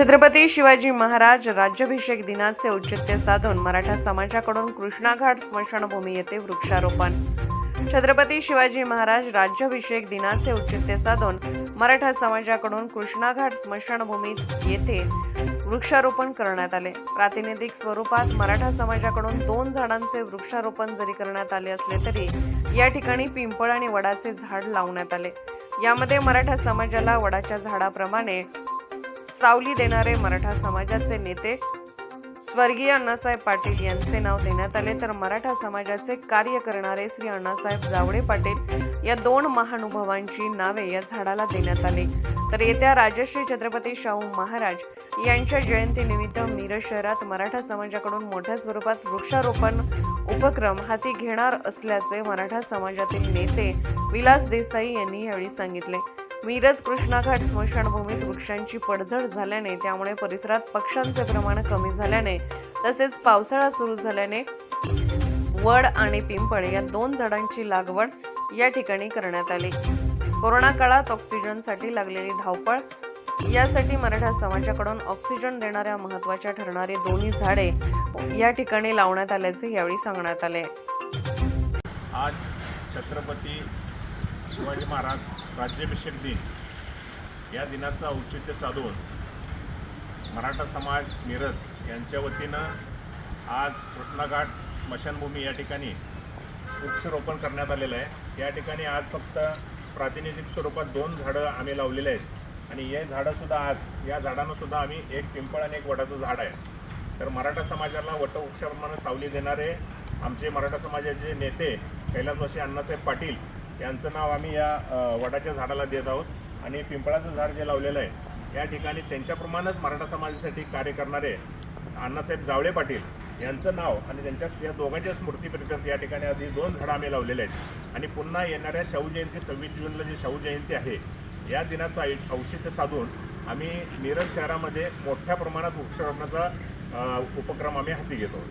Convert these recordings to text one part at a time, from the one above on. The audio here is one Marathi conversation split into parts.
छत्रपती शिवाजी महाराज राज्याभिषेक दिनाचे औचित्य साधून मराठा समाजाकडून कृष्णाघाट स्मशानभूमी येथे वृक्षारोपण. छत्रपती शिवाजी महाराज राज्याभिषेक दिनाचे औचित्य साधून मराठा समाजाकडून कृष्णाघाट स्मशानभूमीत येथे वृक्षारोपण करण्यात आले. प्रातिनिधिक स्वरूपात मराठा समाजाकडून दोन झाडांचे वृक्षारोपण जरी करण्यात आले असले तरी या ठिकाणी पिंपळ आणि वडाचे झाड लावण्यात आले. यामध्ये मराठा समाजाला वडाच्या झाडाप्रमाणे सावली देणारे मराठा समाजाचे नेते स्वर्गीय अण्णासाहेब पाटील यांचे नाव देण्यात आले. तर मराठा समाजाचे कार्य करणारे श्री अण्णासाहेब जावडे पाटील या दोन महानुभावांची नावे या झाडाला देण्यात आली. तर येत्या राजश्री छत्रपती शाहू महाराज यांच्या जयंतीनिमित्त मिरज शहरात मराठा समाजाकडून मोठ्या स्वरूपात वृक्षारोपण उपक्रम हाती घेणार असल्याचे मराठा समाजातील नेते विलास देसाई यांनी यावेळी सांगितले. मिरज कृष्णाघाट स्मशानभूमीत वृक्षांची पडझड झाल्याने त्यामुळे परिसरात पक्ष्यांचे प्रमाण कमी झाल्याने तसेच पावसाळा सुरू झाल्याने वड आणि पिंपळ या दोन झाडांची लागवड या ठिकाणी करण्यात आली. कोरोना काळात ऑक्सिजनसाठी लागलेली धावपळ यासाठी मराठा समाजाकडून ऑक्सिजन देणाऱ्या महत्त्वाच्या ठरणारी दोन्ही झाडे या ठिकाणी लावण्यात आल्याचे यावेळी सांगण्यात आले. आज छत्रपती शिवाजी महाराज राज्याभिषेक दिन या दिनाचं औचित्य साधून मराठा समाज मिरज यांच्या वतीनं आज कृष्णाघाट स्मशानभूमी या ठिकाणी वृक्षरोपण करण्यात आलेलं आहे. या ठिकाणी आज फक्त प्रातिनिधिक स्वरूपात दोन झाडं आम्ही लावलेले आहेत. आणि हे झाडंसुद्धा आज या झाडांनासुद्धा आम्ही एक पिंपळ आणि एक वडाचं झाड आहे. तर मराठा समाजाला वटवृक्षाप्रमाणे सावली देणारे आमचे मराठा समाजाचे नेते कैलासवासी अण्णासाहेब पाटील यांचं नाव आम्ही या वडाच्या झाडाला देत आहोत. आणि पिंपळाचं झाड जे लावलेलं आहे या ठिकाणी त्यांच्याप्रमाणेच मराठा समाजासाठी कार्य करणारे अण्णासाहेब जावळे पाटील यांचं नाव आणि त्यांच्या या दोघांच्या स्मृतीप्रित्यर्थ या ठिकाणी आधी दोन झाडं आम्ही लावलेले आहेत. आणि पुन्हा येणाऱ्या शाहू जयंती सव्वीस जूनला जी शाहू जयंती आहे या दिनाचं औ- औचित्य साधून आम्ही मिरज शहरामध्ये मोठ्या प्रमाणात वृक्षारोपणाचा उपक्रम आम्ही हाती घेतो.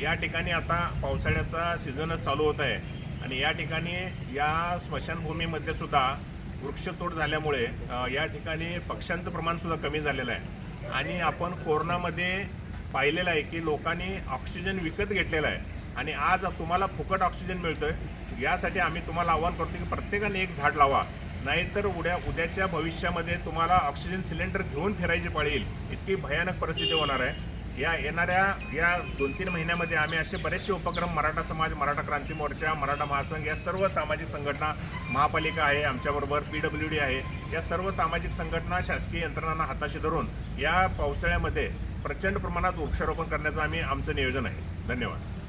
या ठिकाणी आता पावसाळ्याचा सीझनच चालू होत आहे. आणि या ठिकाणी या स्मशानभूमीमध्ये सुद्धा वृक्षतोड झाल्यामुळे या ठिकाणी पक्ष्यांचं प्रमाणसुद्धा कमी झालेलं आहे. आणि आपण कोरोनामध्ये पाहिलेलं आहे की लोकांनी ऑक्सिजन विकत घेतलेला आहे. आणि आज तुम्हाला फुकट ऑक्सिजन मिळतोय. यासाठी आम्ही तुम्हाला आव्हान करतो की प्रत्येकाने एक झाड लावा. नाहीतर उद्या उद्याच्या भविष्यामध्ये तुम्हाला ऑक्सिजन सिलेंडर घेऊन फिरायची पाळी येईल. इतकी भयानक परिस्थिती होणार आहे. या येणाऱ्या या दोन तीन महिन्यामध्ये आम्ही असे बरेचसे उपक्रम मराठा समाज मराठा क्रांती मोर्चा मराठा महासंघ या सर्व सामाजिक संघटना महापालिका आहे आमच्याबरोबर पी डब्ल्यू डी आहे या सर्व सामाजिक संघटना शासकीय यंत्रणांना हाताशी धरून या पावसाळ्यामध्ये प्रचंड प्रमाणात वृक्षारोपण करण्याचं आम्ही आमचं नियोजन आहे. धन्यवाद.